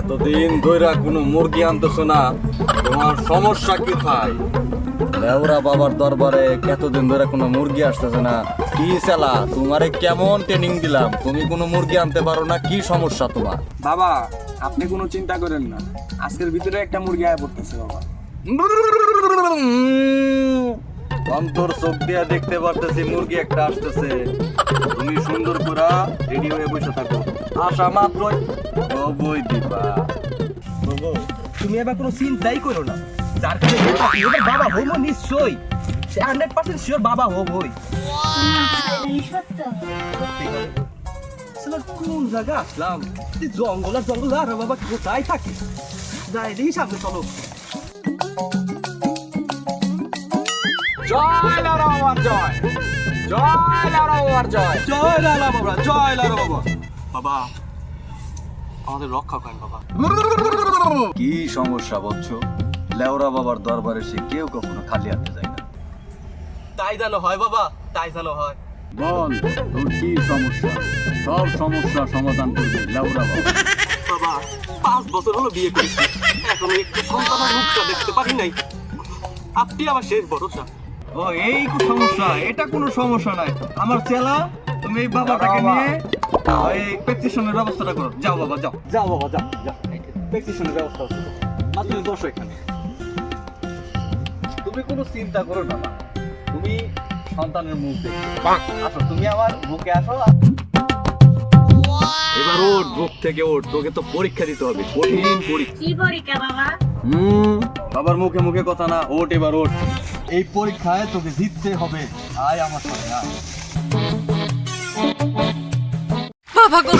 এতদিন ধইরা কোনো মুরগি আনতেছ না তোমার সমস্যা কি ভাই? লেওরা বাবার দরবারে এতদিন ধরে কোনো মুরগি আসতেছে না। কি সেলা তোমারে কেমন ট্রেনিং দিলাম? তুমি কোনো মুরগি আনতে পারো না কি সমস্যা তোমার? বাবা আপনি কোনো চিন্তা করেন না। আজকের ভিতরে একটা মুরগি আয় পড়তেছে বাবা। অন্তর চোখ দিয়া দেখতে পারতেছি, মুরগি একটা আসতেছে। তুমি সুন্দর পুরা রেডি হয়ে বসে থাকো। আসা মাত্রই বই দিবা। তুমি এবার কোনো চিন্তাই করো না। যার কাছে এবার বাবা হইব নিশ্চয়ই। সে হান্ড্রেড পার্সেন্ট শিওর বাবা হব হই কোন জায়গা আসলাম? জঙ্গল আর জঙ্গল, আর বাবা, কোথায় থাকি? যাই দেখি সামনে চলো। জয় লারা বাবার জয়। জয় লারা বাবার জয়। জয় লারা বাবা জয়। লারা বাবা বাবা আমাদের রক্ষা করেন বাবা। কি সমস্যা বলছ? লেওরা বাবার দরবারে সে কেউ কখনো খালি হাতে যায় না। তাই জানো হয় বাবা তাই জানো হয়। বল তোর কি সমস্যা? সব সমস্যা সমাধান করবে লেওরা বাবা। বাবা পাঁচ বছর হলো বিয়ে করেছি। এখনও একটু সন্তানের মুখটা দেখতে পারি নাই। আপনি আমার শেষ ভরসা। ও এই কো সমস্যা। এটা কোনো সমস্যা নাই। আমার চেলা তুমি এই বাবাটাকে নিয়ে এই পেটিশনের ব্যবস্থাটা করো। যাও বাবা যাও। যাও বাবা যাও যাও। প্রেসক্রিপশনের ব্যবস্থা হচ্ছে মাত্র বসো এখানে। তুমি কোনো চিন্তা করো না তুমি সন্তানের মুখ দেখো। আসো তুমি আমার মুখে আসো। এবার ওঠ বুক থেকে ওঠ তোকে তো পরীক্ষা দিতে হবে কঠিন পরীক্ষা। কি পরীক্ষা বাবা? হুম বাবার মুখে মুখে কথা না ওঠ এবার ওঠ। এই পরীক্ষায় তোকে জিততে হবে আয় আমার সাথে আয়। বাবা গো।